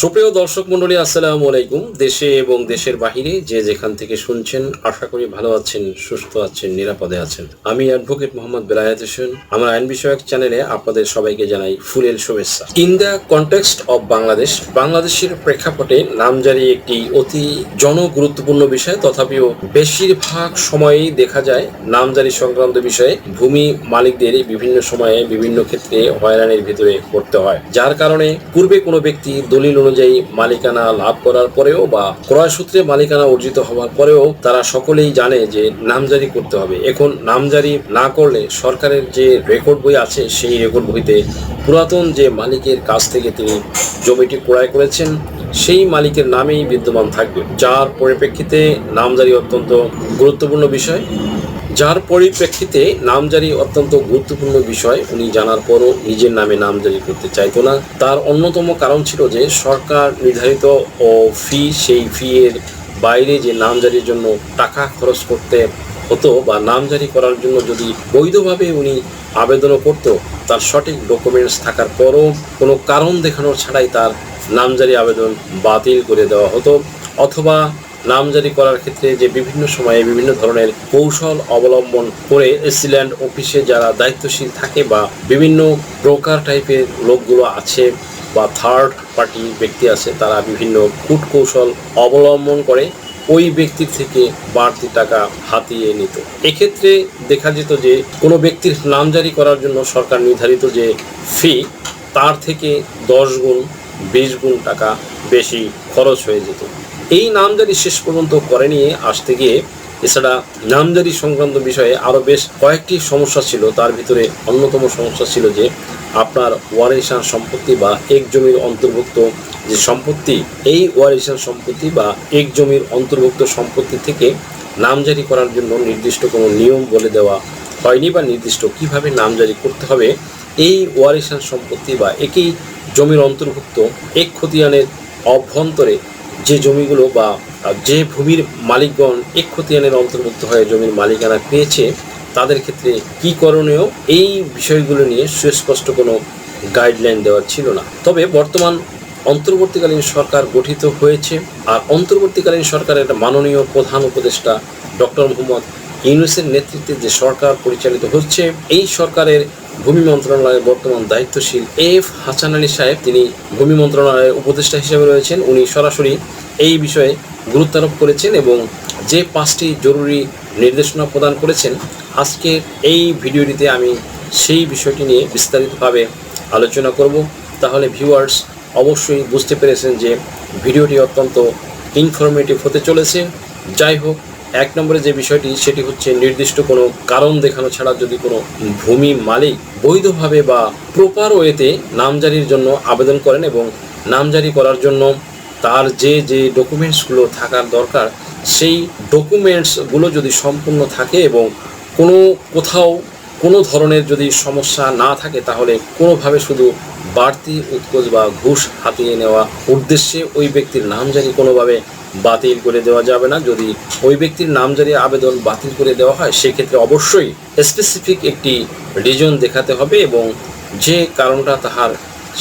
সুপ্রিয় দর্শক মন্ডলী আসসালামু আলাইকুম। দেশে এবং দেশের বাহিরে যে যেখান থেকে শুনছেন, আশা করি ভালো আছেন, সুস্থ আছেন, নিরাপদে আছেন। আমি অ্যাডভোকেট মোহাম্মদ বেলায়েত হোসেন। আমার আইন বিষয়ক চ্যানেলে আপনাদের সবাইকে জানাই ফুলের শুভেচ্ছা। In the context of Bangladesh, বাংলাদেশের প্রেক্ষাপটে নামজারি একটি অতি জনগুরুত্বপূর্ণ বিষয়। তথাপিও বেশিরভাগ সময়েই দেখা যায় নামজারি সংক্রান্ত বিষয়ে ভূমি মালিকদের বিভিন্ন সময়ে বিভিন্ন ক্ষেত্রে হয়রানির ভিতরে পড়তে হয়। যার কারণে পূর্বে কোনো ব্যক্তি দলিল অনুযায়ী মালিকানা লাভ করার পরেও বা ক্রয় সূত্রে মালিকানা অর্জিত হওয়ার পরেও তারা সকলেই জানে যে নামজারি করতে হবে। এখন নামজারি না করলে সরকারের যে রেকর্ড বই আছে, সেই রেকর্ড বইতে পুরাতন যে মালিকের কাছ থেকে তিনি জমিটি ক্রয় করেছেন, সেই মালিকের নামেই বিদ্যমান থাকবে, যার পরিপ্রেক্ষিতে নামজারি অত্যন্ত গুরুত্বপূর্ণ বিষয়। যার পরিপ্রেক্ষিতে নামজারি অত্যন্ত গুরুত্বপূর্ণ বিষয়, উনি জানার পরও নিজের নামে নামজারি করতে চাইতো না। তার অন্যতম কারণ ছিল যে, সরকার নির্ধারিত ও ফি সেই ফি এর বাইরে যে নামজারির জন্য টাকা খরচ করতে হতো বা নামজারি করার জন্য যদি বৈধভাবে উনি আবেদনও করতো, তার সঠিক ডকুমেন্টস থাকার পরও কোনো কারণ দেখানোর ছাড়াই তার নামজারি আবেদন বাতিল করে দেওয়া হতো। অথবা নামজারি করার ক্ষেত্রে যে বিভিন্ন সময়ে বিভিন্ন ধরনের কৌশল অবলম্বন করে এসিল্যান্ড অফিসে যারা দায়িত্বশীল থাকে বা বিভিন্ন ব্রোকার টাইপের লোকগুলো আছে বা থার্ড পার্টি ব্যক্তি আছে, তারা বিভিন্ন কূট কৌশল অবলম্বন করে ওই ব্যক্তির থেকে বাড়তি টাকা হাতিয়ে নিত। এক্ষেত্রে দেখা যেত যে কোনো ব্যক্তির নামজারি করার জন্য সরকার নির্ধারিত যে ফি তার থেকে দশ গুণ, বিশ গুণ টাকা বেশি খরচ হয়ে যেত। এই নামজারি শেষ পর্যন্ত করে নিয়ে আসতে গিয়ে এছাড়া নামজারি সংক্রান্ত বিষয়ে আরও বেশ কয়েকটি সমস্যা ছিল। তার ভিতরে অন্যতম সমস্যা ছিল যে আপনার ওয়ারিশান সম্পত্তি বা এক জমির অন্তর্ভুক্ত যে সম্পত্তি, এই ওয়ারিশান সম্পত্তি বা এক জমির অন্তর্ভুক্ত সম্পত্তি থেকে নামজারি করার জন্য নির্দিষ্ট কোনো নিয়ম বলে দেওয়া হয়নি বা নির্দিষ্ট কীভাবে নামজারি করতে হবে, এই ওয়ারিশান সম্পত্তি বা একই জমির অন্তর্ভুক্ত এক খতিয়ানের অভ্যন্তরে যে জমিগুলো বা যে ভূমির মালিকগণ এক খতিয়ানের অন্তর্ভুক্ত হয়ে জমির মালিকানা পেয়েছে, তাদের ক্ষেত্রে কী করণীয়? এই বিষয়গুলো নিয়ে সুস্পষ্ট কোনো গাইডলাইন দেওয়া ছিল না। তবে বর্তমান অন্তর্বর্তীকালীন সরকার গঠিত হয়েছে, আর অন্তর্বর্তীকালীন সরকারের মাননীয় প্রধান উপদেষ্টা ডক্টর মোহাম্মদ ইউনুসের নেতৃত্বে যে সরকার পরিচালিত হচ্ছে, এই সরকারের ভূমি মন্ত্রণালয়ের বর্তমান দায়িত্বশীল এফ হাসান আলী সাহেব, তিনি ভূমি মন্ত্রণালয়ের উপদেষ্টা হিসেবে রয়েছেন। উনি সরাসরি এই বিষয়ে গুরুত্ব আরোপ করেছেন এবং যে পাঁচটি জরুরি নির্দেশনা প্রদান করেছেন, আজকের এই ভিডিওটিতে আমি সেই বিষয়টি নিয়ে বিস্তারিতভাবে আলোচনা করব। তাহলে ভিউয়ার্স, অবশ্যই বুঝতে পেরেছেন যে ভিডিওটি অত্যন্ত ইনফরমেটিভ হতে চলেছে। যাই হোক এক নম্বরে যে বিষয়টি, সেটি হচ্ছে নির্দিষ্ট কোনো কারণ দেখানো ছাড়া যদি কোনো ভূমি মালিক বৈধভাবে বা প্রপার ওয়েতে নামজারির জন্য আবেদন করেন এবং নামজারি করার জন্য তার যে যে ডকুমেন্টসগুলো থাকার দরকার, সেই ডকুমেন্টসগুলো যদি সম্পূর্ণ থাকে এবং কোনো কোথাও কোনো ধরনের যদি সমস্যা না থাকে, তাহলে কোনোভাবে শুধু বাড়তি উৎকোচ বা ঘুষ হাতিয়ে নেওয়া উদ্দেশ্যে ওই ব্যক্তির নামজারি কোনোভাবে বাতিল করে দেওয়া যাবে না। যদি ওই ব্যক্তির নাম নামজারি আবেদন বাতিল করে দেওয়া হয়, সেক্ষেত্রে অবশ্যই স্পেসিফিক একটি রিজন দেখাতে হবে এবং যে কারণটা তাহার,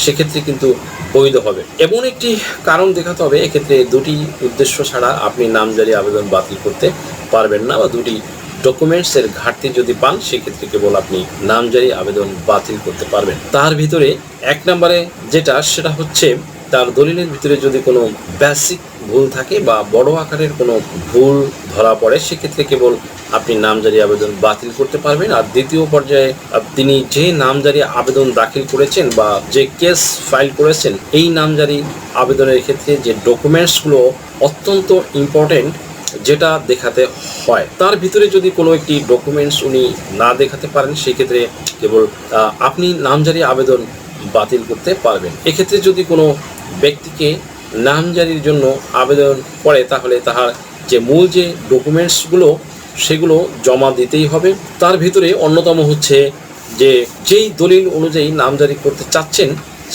সেক্ষেত্রে কিন্তু বৈধ হবে। এমন একটি কারণ দেখাতে হবে, এক্ষেত্রে দুটি উদ্দেশ্য ছাড়া আপনি নাম নামজারি আবেদন বাতিল করতে পারবেন না বা দুটি ডকুমেন্টসের ঘাটতি যদি পান, সেক্ষেত্রে কেবল আপনি নাম নামজারি আবেদন বাতিল করতে পারবেন। তার ভিতরে এক নম্বরে যেটা, সেটা হচ্ছে তার দলিলের ভিতরে যদি কোনো বেসিক ভুল থাকে বা বড় আকারের কোনো ভুল ধরা পড়ে, সেক্ষেত্রে কেবল আপনি নামজারি আবেদন বাতিল করতে পারবেন। আর দ্বিতীয় পর্যায়ে তিনি যে নামজারি আবেদন দাখিল করেছেন বা যে কেস ফাইল করেছেন, এই নামজারি আবেদনের ক্ষেত্রে যে ডকুমেন্টসগুলো অত্যন্ত ইম্পর্টেন্ট যেটা দেখাতে হয়, তার ভিতরে যদি কোনো একটি ডকুমেন্টস উনি না দেখাতে পারেন, সেক্ষেত্রে কেবল আপনি নামজারি আবেদন বাতিল করতে পারবেন। এক্ষেত্রে যদি কোনো ব্যক্তিকে নামজারির জন্য আবেদন করে, তাহলে তাহার যে মূল যে ডকুমেন্টসগুলো, সেগুলো জমা দিতেই হবে। তার ভিতরে অন্যতম হচ্ছে যে, যেই দলিল অনুযায়ী নামজারি করতে চাচ্ছেন,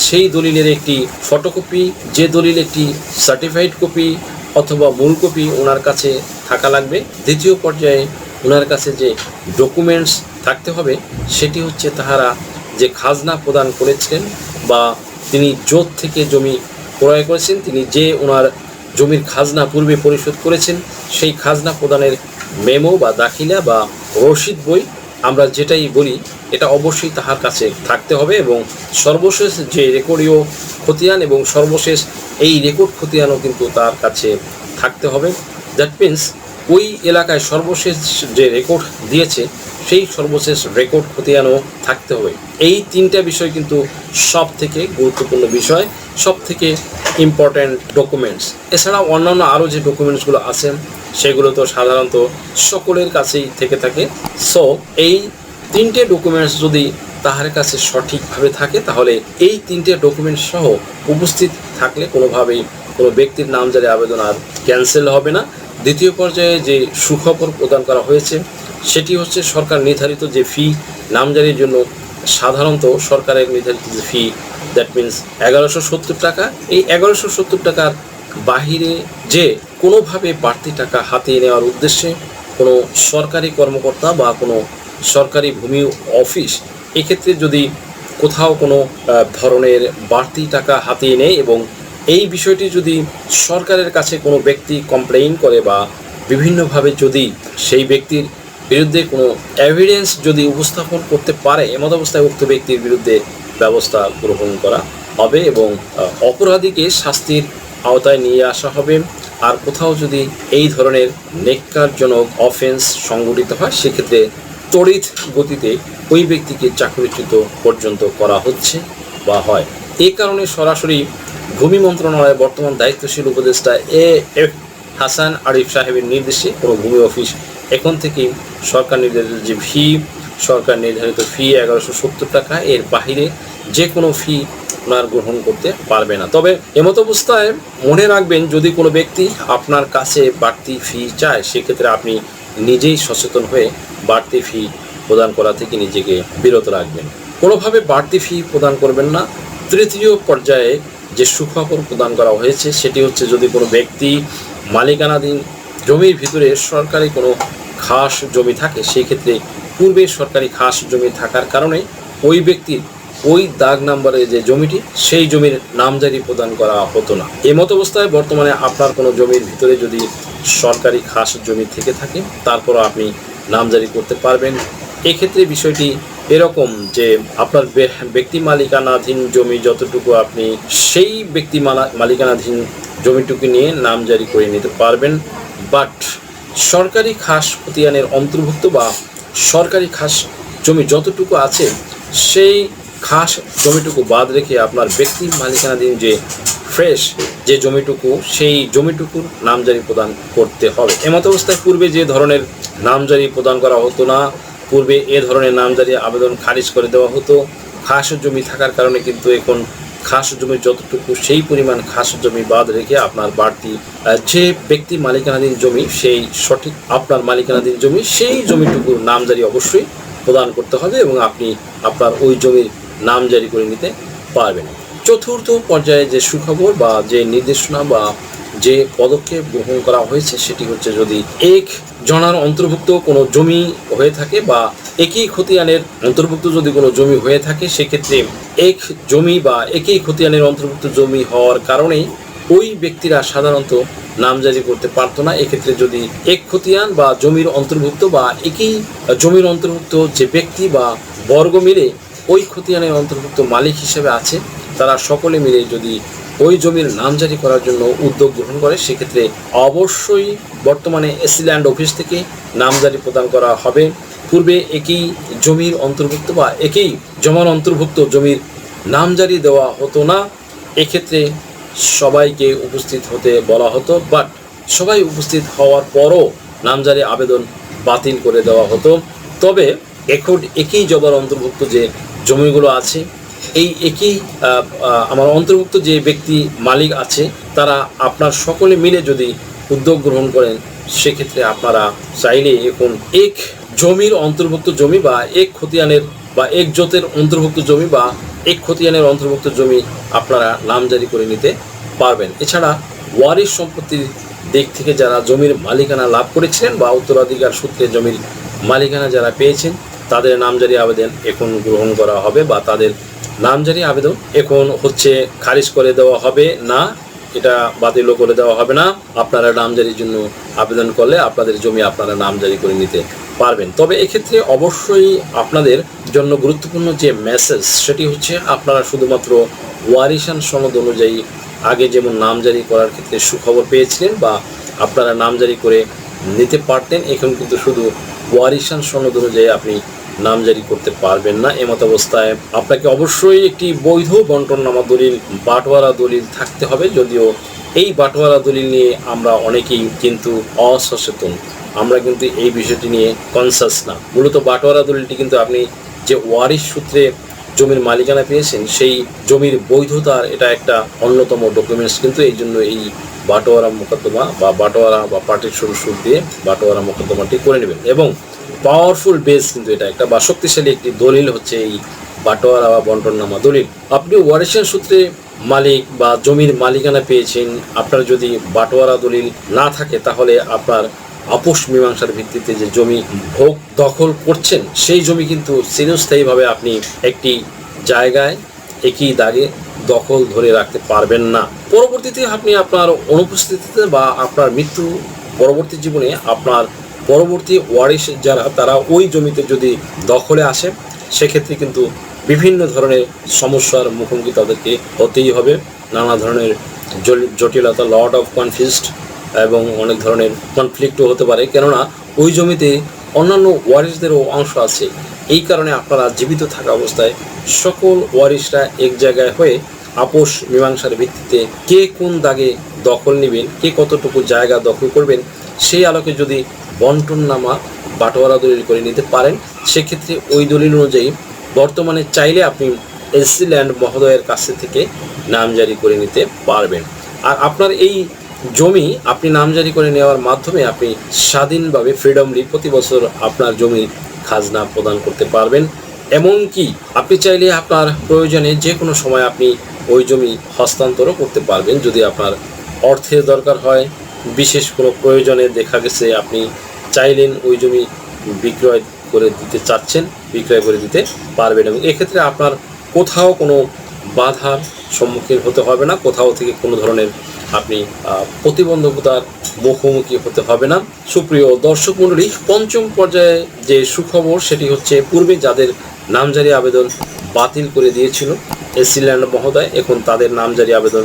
সেই দলিলের একটি ফটোকপি যে দলিল একটি সার্টিফাইড কপি অথবা মূল কপি ওনার কাছে থাকা লাগবে। দ্বিতীয় পর্যায়ে ওনার কাছে যে ডকুমেন্টস থাকতে হবে, সেটি হচ্ছে তাহারা যে খাজনা প্রদান করেছিলেন বা তিনি জোট থেকে জমি ক্রয় করেছেন, তিনি যে ওনার জমির খাজনা পূর্বে পরিশোধ করেছেন, সেই খাজনা প্রদানের মেমো বা দাখিলা বা রসিদ বই আমরা যেটাই বলি, এটা অবশ্যই তাহার কাছে থাকতে হবে এবং সর্বশেষ যে রেকর্ডীয় খতিয়ান এবং সর্বশেষ এই রেকর্ড খতিয়ানও কিন্তু তার কাছে থাকতে হবে। দ্যাট মিন্স ওই এলাকায় সর্বশেষ যে রেকর্ড দিয়েছে সেই সর্বশেষ রেকর্ড খতিয়ানও থাকতে হবে। এই তিনটা বিষয় কিন্তু সব থেকে গুরুত্বপূর্ণ বিষয় সব থেকে ইম্পর্ট্যান্ট ডকুমেন্টস এছাড়া অন্যান্য আরও যে ডকুমেন্টসগুলো আছে, সেগুলো তো সাধারণত সকলের কাছেই থেকে থাকে। সো এই তিনটে ডকুমেন্টস যদি তাহার কাছে সঠিকভাবে থাকে, তাহলে এই তিনটে ডকুমেন্ট সহ উপস্থিত থাকলে কোনোভাবেই কোনো ব্যক্তির নাম নামজারি আবেদন আর ক্যান্সেল হবে না। দ্বিতীয় পর্যায়ে যে সুখবর প্রদান করা হয়েছে সেটি হচ্ছে সরকার নির্ধারিত যে ফি নামজারির জন্য সাধারণত সরকারের নির্ধারিত যে ফি দ্যাট মিন্স এগারোশো সত্তর টাকা। এই এগারোশো সত্তর টাকার বাহিরে যে কোনোভাবে বাড়তি টাকা হাতিয়ে নেওয়ার উদ্দেশ্যে কোনো সরকারি কর্মকর্তা বা কোনো সরকারি ভূমি অফিস এক্ষেত্রে যদি কোথাও কোনো ধরনের বাড়তি টাকা হাতিয়ে নেয় এবং এই বিষয়টি যদি সরকারের কাছে কোনো ব্যক্তি কমপ্লেইন করে বা বিভিন্নভাবে যদি সেই ব্যক্তির বিরুদ্ধে কোনো এভিডেন্স যদি উপস্থাপন করতে পারে এমত অবস্থায় উক্ত ব্যক্তির বিরুদ্ধে ব্যবস্থা গ্রহণ করা হবে এবং অপরাধীকে শাস্তির আওতায় নিয়ে আসা হবে। আর কোথাও যদি এই ধরনের নেককারজনক অফেন্স সংগঠিত হয়, সেক্ষেত্রে তড়িৎ গতিতে ওই ব্যক্তিকে চাকরিচ্যুত পর্যন্ত করা হচ্ছে বা হয়। এই কারণে সরাসরি ভূমি মন্ত্রণালয়ের বর্তমান দায়িত্বশীল উপদেষ্টা এ এফ হাসান আরিফ সাহেবের নির্দেশে কোনো ভূমি অফিস এখন থেকেই সরকার নির্ধারিত যে ফি সরকার নির্ধারিত ফি এগারোশো সত্তর টাকা, এর বাহিরে যে কোনো ফি আপনার গ্রহণ করতে পারবে না। তবে এমত অবস্থায় মনে রাখবেন, যদি কোনো ব্যক্তি আপনার কাছে বাড়তি ফি চায়, সেক্ষেত্রে আপনি নিজেই সচেতন হয়ে বাড়তি ফি প্রদান করা থেকে নিজেকে বিরত রাখবেন। কোনোভাবে বাড়তি ফি প্রদান করবেন না। তৃতীয় পর্যায়ে যে সুখবর প্রদান করা হয়েছে, সেটি হচ্ছে যদি কোনো ব্যক্তি মালিকানাধীন জমির ভিতরে সরকারি কোনো খাস জমি থাকে, সেই ক্ষেত্রে পূর্বে সরকারি খাস জমি থাকার কারণে ওই ব্যক্তির ওই দাগ নাম্বারে যে জমিটি, সেই জমির নামজারি প্রদান করা হতো না। এমত অবস্থায় বর্তমানে আপনার কোনো জমির ভিতরে যদি সরকারি খাস জমি থেকে থাকে, তারপরও আপনি নামজারি করতে পারবেন। এক্ষেত্রে বিষয়টি এরকম যে আপনার ব্যক্তি মালিকানাধীন জমি যতটুকু আপনি, সেই ব্যক্তি মালিকানাধীন জমিটুকু নিয়ে নামজারি করে নিতে পারবেন। বাট সরকারি খাস খতিয়ানের অন্তর্ভুক্ত বা সরকারি খাস জমি যতটুকু আছে, সেই খাস জমিটুকু বাদ রেখে আপনার ব্যক্তি মালিকানাধীন যে ফ্রেশ যে জমিটুকু, সেই জমিটুকুর নামজারি প্রদান করতে হবে। এমত অবস্থায় পূর্বে যে ধরনের নামজারি প্রদান করা হতো না, পূর্বে এ ধরনের নামজারি আবেদন খারিজ করে দেওয়া হতো। খাস জমি থাকার কারণে কিন্তু এখন খাস জমি যতটুকু, সেই পরিমাণ খাস জমি বাদ রেখে আপনার বাড়তি যে ব্যক্তি মালিকানাধীন জমি, সেই সঠিক আপনার মালিকানাধীন জমি, সেই জমিটুকুর নামজারি অবশ্যই প্রদান করতে হবে এবং আপনি আপনার ওই জমির নামজারি করে নিতে পারবেন। চতুর্থ পর্যায়ে যে সুখবর বা যে নির্দেশনা বা যে পদক্ষেপ গ্রহণ করা হয়েছে, সেটি হচ্ছে যদি এক জনার অন্তর্ভুক্ত কোনো জমি হয়ে থাকে বা একই খতিয়ানের অন্তর্ভুক্ত যদি কোনো জমি হয়ে থাকে, সেক্ষেত্রে এক জমি বা একই খতিয়ানের অন্তর্ভুক্ত জমি হওয়ার কারণেই ওই ব্যক্তিরা সাধারণত নামজারি করতে পারতো না। এক্ষেত্রে যদি এক খতিয়ান বা জমির অন্তর্ভুক্ত বা একই জমির অন্তর্ভুক্ত যে ব্যক্তি বা বর্গ মিলে ওই খতিয়ানের অন্তর্ভুক্ত মালিক হিসেবে আছে তারা সকলে মিলে যদি ওই জমির নামজারি করার জন্য উদ্যোগ গ্রহণ করে, সেক্ষেত্রে অবশ্যই বর্তমানে এসিল্যান্ড অফিস থেকে নামজারি প্রদান করা হবে। পূর্বে একই জমির অন্তর্ভুক্ত বা একই জমার অন্তর্ভুক্ত জমির নামজারি দেওয়া হতো না। এক্ষেত্রে সবাইকে উপস্থিত হতে বলা হতো বাট সবাই উপস্থিত হওয়ার পরও নামজারি আবেদন বাতিল করে দেওয়া হতো। তবে এখন একই জবার অন্তর্ভুক্ত যে জমিগুলো আছে এই একই আমার অন্তর্ভুক্ত যে ব্যক্তি মালিক আছে, তারা আপনার সকলে মিলে যদি উদ্যোগ গ্রহণ করেন, সেক্ষেত্রে আপনারা চাইলে এখন এক জমির অন্তর্ভুক্ত জমি বা এক খতিয়ানের বা এক জোতের অন্তর্ভুক্ত জমি বা এক খতিয়ানের অন্তর্ভুক্ত জমি আপনারা নামজারি করে নিতে পারবেন। এছাড়া ওয়ারিশ সম্পত্তির দিক থেকে যারা জমির মালিকানা লাভ করেছিলেন বা উত্তরাধিকার সূত্রে জমির মালিকানা যারা পেয়েছেন, তাদের নামজারি আবেদন এখন গ্রহণ করা হবে বা তাদের নামজারি আবেদন। এখন হচ্ছে খারিজ করে দেওয়া হবে না, এটা বাতিলও করে দেওয়া হবে না। আপনারা নামজারির জন্য আবেদন করলে আপনাদের জমি আপনারা নামজারি করে নিতে পারবেন। তবে এক্ষেত্রে অবশ্যই আপনাদের জন্য গুরুত্বপূর্ণ যে মেসেজ সেটি হচ্ছে আপনারা শুধুমাত্র ওয়ারিশান সনদ অনুযায়ী আগে যেমন নামজারি করার ক্ষেত্রে সুখবর পেয়েছিলেন বা আপনারা নামজারি করে নিতে পারতেন, এখন কিন্তু শুধু ওয়ারিশান সনদ অনুযায়ী আপনি নামজারি করতে পারবেন না এমত অবস্থায় আপনাকে অবশ্যই একটি বৈধ বন্টননামা দলিল, বাটোয়ারা দলিল থাকতে হবে। যদিও এই বাটোয়ারা দলিল নিয়ে আমরা অনেকেই কিন্তু অসচেতন। আমরা কিন্তু এই বিষয়টি নিয়ে কনসাস না। মূলত বাটোয়ারা দলিলটি কিন্তু আপনি যে ওয়ারিশ সূত্রে জমির মালিকানা পেয়েছেন, সেই জমির বৈধতার এটা একটা অন্যতম ডকুমেন্টস কিন্তু এই জন্য এই বাটোয়ারা মোকদ্দমা বা বাটোয়ারা বা পার্টিশন সুদ দিয়ে বাটোয়ারা মোকদ্দমাটি করে নেবেন। এবং পাওয়ারফুল বেস কিন্তু এটা একটা বা শক্তিশালী একটি দলিল হচ্ছে এই বাটোয়ারা বা বন্টননামা দলিল। আপনি ওয়ারিশান সূত্রে মালিক বা জমির মালিকানা পেয়েছেন। আপনার যদি বাটোয়ারা দলিল না থাকে তাহলে আপনার আপোষ মীমাংসার ভিত্তিতে যে জমি ভোগ দখল করছেন, সেই জমি কিন্তু চিরস্থায়ীভাবে আপনি একটি জায়গায় একই দাগে দখল ধরে রাখতে পারবেন না। পরবর্তীতে আপনি আপনার অনুপস্থিতিতে বা আপনার মৃত্যু পরবর্তী জীবনে আপনার পরবর্তী ওয়ারিশ যারা, তারা ওই জমিতে যদি দখলে আসে, সেক্ষেত্রে কিন্তু বিভিন্ন ধরনের সমস্যার মুখোমুখি তাদেরকে হতেই হবে। নানা ধরনের জটিলতা লট অফ কনফিউজড এবং অনেক ধরনের কনফ্লিক্টও হতে পারে। কেননা, ওই জমিতে অন্যান্য ওয়ারিশদেরও অংশ আছে। এই কারণে আপনারা জীবিত থাকা অবস্থায় সকল ওয়ারিশরা এক জায়গায় হয়ে আপোষ মীমাংসার ভিত্তিতে কে কোন দাগে দখল নেবেন, কে কতটুকু জায়গা দখল করবেন, সেই আলোকে যদি বন্টননামা বাটোয়ারা দলিল করে নিতে পারেন, সেক্ষেত্রে ওই দলিল অনুযায়ী বর্তমানে চাইলে আপনি এসসি ল্যান্ড মহোদয়ের কাছে থেকে নামজারি করে নিতে পারবেন। আর আপনার এই জমি আপনি নামজারি করে নেওয়ার মাধ্যমে আপনি স্বাধীনভাবে ফ্রিডমলি প্রতি বছর আপনার জমির খাজনা প্রদান করতে পারবেন। এমনকি আপনি চাইলে আপনার প্রয়োজনে যে কোনো সময় আপনি ওই জমি হস্তান্তরও করতে পারবেন। যদি আপনার অর্থের দরকার হয়, বিশেষ কোনো প্রয়োজনে দেখা গেছে আপনি চাইলেন ওই জমি বিক্রয় করে দিতে চাচ্ছেন, বিক্রয় করে দিতে পারবেন এবং এক্ষেত্রে আপনার কোথাও কোনো বাধার সম্মুখীন হতে হবে না। কোথাও থেকে কোনো ধরনের আপনি প্রতিবন্ধকতার মুখোমুখি হতে হবে না। সুপ্রিয় দর্শক মণ্ডলী, পঞ্চম পর্যায়ে যে সুখবর, সেটি হচ্ছে পূর্বে যাদের নামজারি আবেদন বাতিল করে দিয়েছিল এসিল্যান্ড মহোদয়, এখন তাদের নামজারি আবেদন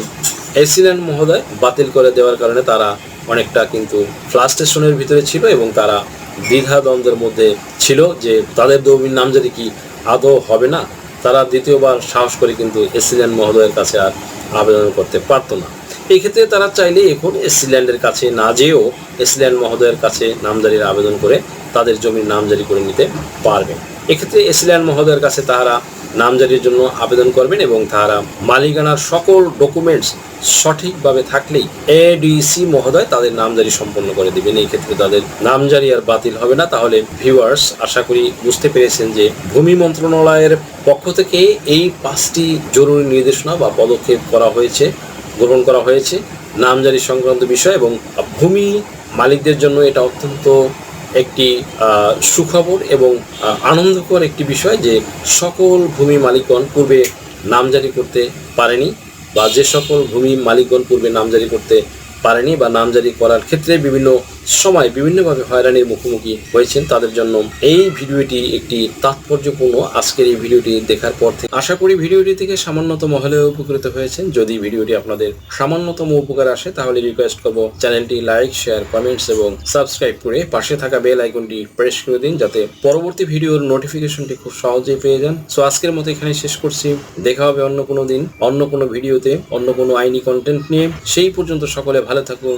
এসিল্যান্ড মহোদয় বাতিল করে দেওয়ার কারণে তারা অনেকটা কিন্তু ফ্লাস্টেশনের ভিতরে ছিল এবং তারা দ্বিধা দ্বন্দ্বের মধ্যে ছিল যে তাদের জমির নামজারি কি আদৌ হবে না? তারা দ্বিতীয়বার সাহস করে কিন্তু এসিল্যান্ড মহোদয়ের কাছে আর আবেদন করতে পারতো না। এই ক্ষেত্রে তারা চাইলে এখন এসিল্যান্ডের কাছে না যেয়েও এসিল্যান্ড মহোদয়ের কাছে নামজারির আবেদন করে তাদের জমির নামজারি করে নিতে পারবে। এক্ষেত্রে এসিল্যান্ড মহোদয়ের কাছে তারা নামজারির জন্য আবেদন করবেন এবং তারা মালিকানার সকল ডকুমেন্টস সঠিকভাবে থাকলেই এডিসি মহোদয় তাদের নামজারি সম্পন্ন করে দেবেন। এই ক্ষেত্রে তাদের নামজারি আর বাতিল হবে না। তাহলে ভিউয়ার্স আশা করি বুঝতে পেরেছেন যে ভূমি মন্ত্রণালয়ের পক্ষ থেকে এই পাঁচটি জরুরি নির্দেশনা বা পদক্ষেপ করা হয়েছে। গ্রহণ করা হয়েছে। নামজারি সংক্রান্ত বিষয় এবং ভূমি মালিকদের জন্য এটা অত্যন্ত একটি সুখবর এবং আনন্দকর একটি বিষয় যে সকল ভূমি মালিকগণ পূর্বে নামজারি করতে পারেনি বা যে সকল ভূমি মালিকগণ পূর্বে নামজারি করতে পারেনি বা নামজারি করার ক্ষেত্রে বিভিন্ন সময় বিভিন্নভাবে হয়রানির মুখোমুখি হয়েছেন তাদের জন্য। এই ভিডিওটি একটি তাৎপর্যপূর্ণ আজকের এই ভিডিওটি দেখার পর থেকে। আশা করি ভিডিওটি থেকে সামান্যতম হলেও উপকৃত হয়েছেন। যদি ভিডিওটি আপনাদের সামান্যতম উপকার আসে, তাহলে রিকোয়েস্ট করব চ্যানেলটি লাইক শেয়ার কমেন্টস এবং সাবস্ক্রাইব করে পাশে থাকা বেল আইকনটি প্রেস করে দিন, যাতে পরবর্তী ভিডিওর নোটিফিকেশনটি খুব সহজেই পেয়ে যান। সো আজকের মতো এখানে শেষ করছি। দেখা হবে অন্য কোনো দিন, অন্য কোনো ভিডিওতে, অন্য কোনো আইনি কন্টেন্ট নিয়ে। সেই পর্যন্ত সকলে ভালো থাকুন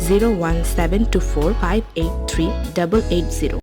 zero one seven two four five eight three double eight zero